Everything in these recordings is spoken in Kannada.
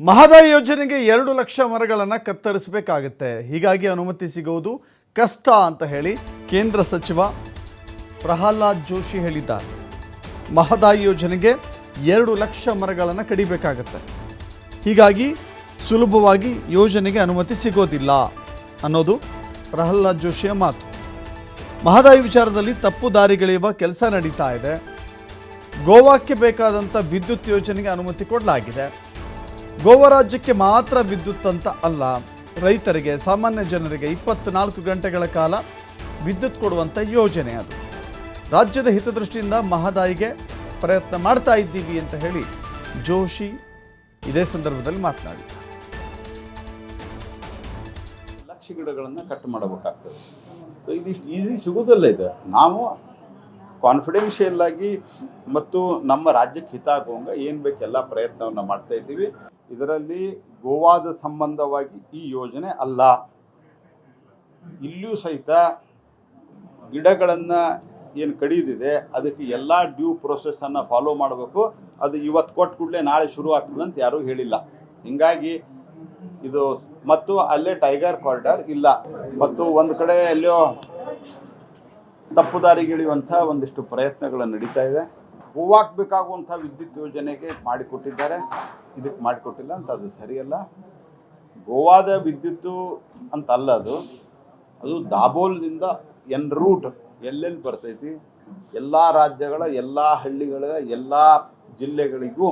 ಮಹದಾಯಿ ಯೋಜನೆಗೆ ಎರಡು ಲಕ್ಷ ಮರಗಳನ್ನು ಕತ್ತರಿಸಬೇಕಾಗುತ್ತೆ. ಹೀಗಾಗಿ ಅನುಮತಿ ಸಿಗುವುದು ಕಷ್ಟ ಅಂತ ಹೇಳಿ ಕೇಂದ್ರ ಸಚಿವ ಪ್ರಹ್ಲಾದ್ ಜೋಶಿ ಹೇಳಿದ್ದಾರೆ. ಮಹದಾಯಿ ಯೋಜನೆಗೆ ಎರಡು ಲಕ್ಷ ಮರಗಳನ್ನು ಕಡಿಬೇಕಾಗತ್ತೆ. ಹೀಗಾಗಿ ಸುಲಭವಾಗಿ ಯೋಜನೆಗೆ ಅನುಮತಿ ಸಿಗೋದಿಲ್ಲ ಅನ್ನೋದು ಪ್ರಹ್ಲಾದ್ ಜೋಶಿಯ ಮಾತು. ಮಹದಾಯಿ ವಿಚಾರದಲ್ಲಿ ತಪ್ಪು ದಾರಿಗಳಿರುವ ಕೆಲಸ ನಡೀತಾ ಇದೆ. ಗೋವಾಕ್ಕೆ ಬೇಕಾದಂಥ ವಿದ್ಯುತ್ ಯೋಜನೆಗೆ ಅನುಮತಿ ಕೊಡಲಾಗಿದೆ. ಗೋವಾ ರಾಜ್ಯಕ್ಕೆ ಮಾತ್ರ ವಿದ್ಯುತ್ ಅಂತ ಅಲ್ಲ, ರೈತರಿಗೆ, ಸಾಮಾನ್ಯ ಜನರಿಗೆ ಇಪ್ಪತ್ನಾಲ್ಕು ಗಂಟೆಗಳ ಕಾಲ ವಿದ್ಯುತ್ ಕೊಡುವಂಥ ಯೋಜನೆ ಅದು. ರಾಜ್ಯದ ಹಿತದೃಷ್ಟಿಯಿಂದ ಮಹದಾಯಿಗೆ ಪ್ರಯತ್ನ ಮಾಡ್ತಾ ಇದ್ದೀವಿ ಅಂತ ಹೇಳಿ ಜೋಶಿ ಇದೇ ಸಂದರ್ಭದಲ್ಲಿ ಮಾತನಾಡಿದ. ಲಕ್ಷ ಗಿಡಗಳನ್ನು ಕಟ್ ಮಾಡಬೇಕಾಗ್ತದೆ. ಇದಿಷ್ಟು ಈಸಿ ಸಿಗೋದಲ್ಲ ಇದು. ನಾವು ಕಾನ್ಫಿಡೆನ್ಷಿಯಲ್ ಆಗಿ ಮತ್ತು ನಮ್ಮ ರಾಜ್ಯಕ್ಕೆ ಹಿತ ಆಗುವಂಗ ಏನು ಬೇಕೆಲ್ಲ ಪ್ರಯತ್ನವನ್ನು ಮಾಡ್ತಾ ಇದ್ದೀವಿ. ಇದರಲ್ಲಿ ಗೋವಾದ ಸಂಬಂಧವಾಗಿ ಈ ಯೋಜನೆ ಅಲ್ಲ. ಇಲ್ಲಿಯೂ ಸಹಿತ ಗಿಡಗಳನ್ನು ಏನು ಕಡಿಯೋದಿದೆ ಅದಕ್ಕೆ ಎಲ್ಲ ಡ್ಯೂ ಪ್ರೊಸೆಸ್ಸನ್ನು ಫಾಲೋ ಮಾಡಬೇಕು. ಅದು ಇವತ್ತು ಕೊಟ್ಟ ಕೂಡಲೇ ನಾಳೆ ಶುರು ಆಗ್ತದೆ ಅಂತ ಯಾರೂ ಹೇಳಿಲ್ಲ. ಹಿಂಗಾಗಿ ಇದು, ಮತ್ತು ಅಲ್ಲೇ ಟೈಗರ್ ಕಾರಿಡಾರ್ ಇಲ್ಲ. ಮತ್ತು ಒಂದು ಕಡೆ ಎಲ್ಲೋ ತಪ್ಪು ದಾರಿಗಿಳಿಯುವಂಥ ಒಂದಿಷ್ಟು ಪ್ರಯತ್ನಗಳು ನಡೀತಾ ಇದೆ. ಗೋವಾಕ್ಕೆ ಬೇಕಾಗುವಂಥ ವಿದ್ಯುತ್ ಯೋಜನೆಗೆ ಮಾಡಿಕೊಟ್ಟಿದ್ದಾರೆ. ಇದಕ್ಕೆ ಮಾಡಿಕೊಟ್ಟಿಲ್ಲ ಅಂತ ಅದು ಸರಿಯಲ್ಲ. ಗೋವಾದ ವಿದ್ಯುತ್ತು ಅಂತ ಅಲ್ಲ ಅದು. ಅದು ದಾಬೋಲ್ದಿಂದ ಎನ್ ರೂಟ್ ಎಲ್ಲೆಲ್ಲಿ ಬರ್ತೈತಿ? ಎಲ್ಲ ರಾಜ್ಯಗಳ, ಎಲ್ಲ ಹಳ್ಳಿಗಳ, ಎಲ್ಲ ಜಿಲ್ಲೆಗಳಿಗೂ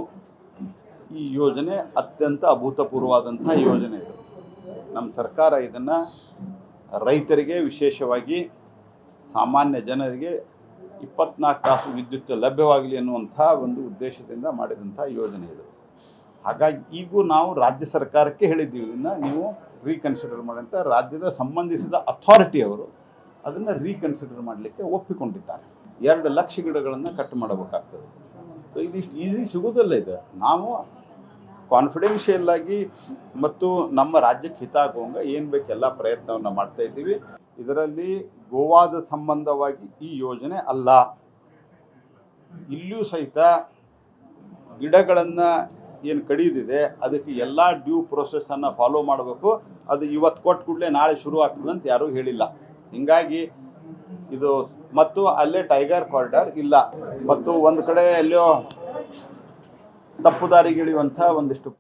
ಈ ಯೋಜನೆ ಅತ್ಯಂತ ಅಭೂತಪೂರ್ವವಾದಂಥ ಯೋಜನೆ ಇದು. ನಮ್ಮ ಸರ್ಕಾರ ಇದನ್ನು ರೈತರಿಗೆ ವಿಶೇಷವಾಗಿ ಸಾಮಾನ್ಯ ಜನರಿಗೆ ಇಪ್ಪತ್ನಾಲ್ಕು ತಾಸು ವಿದ್ಯುತ್ ಲಭ್ಯವಾಗಲಿ ಅನ್ನುವಂಥ ಒಂದು ಉದ್ದೇಶದಿಂದ ಮಾಡಿದಂಥ ಯೋಜನೆ ಇದು. ಹಾಗಾಗಿ ಈಗೂ ನಾವು ರಾಜ್ಯ ಸರ್ಕಾರಕ್ಕೆ ಹೇಳಿದ್ದೀವಿ. ಇದನ್ನು ನೀವು ರೀಕನ್ಸಿಡರ್ ಮಾಡಿದಂಥ ರಾಜ್ಯದ ಸಂಬಂಧಿಸಿದ ಅಥಾರಿಟಿ ಅವರು ಅದನ್ನು ರೀಕನ್ಸಿಡರ್ ಮಾಡಲಿಕ್ಕೆ ಒಪ್ಪಿಕೊಂಡಿದ್ದಾರೆ. ಎರಡು ಲಕ್ಷ ಗಿಡಗಳನ್ನು ಕಟ್ ಮಾಡಬೇಕಾಗ್ತದೆ. ಸೊ ಇದಿಷ್ಟು ಈಸಿ ಸಿಗೋದಲ್ಲ ಇದು. ನಾವು ಕಾನ್ಫಿಡೆನ್ಷಿಯಲ್ ಆಗಿ ಮತ್ತು ನಮ್ಮ ರಾಜ್ಯಕ್ಕೆ ಹಿತ ಆಗುವಂಗೆ ಏನು ಬೇಕೆಲ್ಲ ಪ್ರಯತ್ನವನ್ನು ಮಾಡ್ತಾ ಇದ್ದೀವಿ. ಇದರಲ್ಲಿ ಗೋವಾದ ಸಂಬಂಧವಾಗಿ ಈ ಯೋಜನೆ ಅಲ್ಲ. ಇಲ್ಲಿಯೂ ಸಹಿತ ಗಿಡಗಳನ್ನು ಏನು ಕಡಿಯೋದಿದೆ ಅದಕ್ಕೆ ಎಲ್ಲ ಡ್ಯೂ ಪ್ರೊಸೆಸ್ಸನ್ನು ಫಾಲೋ ಮಾಡಬೇಕು. ಅದು ಇವತ್ತು ಕೊಟ್ಟು ಕೂಡಲೇ ನಾಳೆ ಶುರು ಆಗ್ತದೆ ಅಂತ ಯಾರೂ ಹೇಳಿಲ್ಲ. ಹೀಗಾಗಿ ಇದು ಮತ್ತು ಅಲ್ಲೇ ಟೈಗರ್ ಕಾರಿಡಾರ್ ಇಲ್ಲ. ಮತ್ತು ಒಂದು ಕಡೆ ಎಲ್ಲೋ ತಪ್ಪು ದಾರಿಗಿಳಿಯುವಂಥ ಒಂದಿಷ್ಟು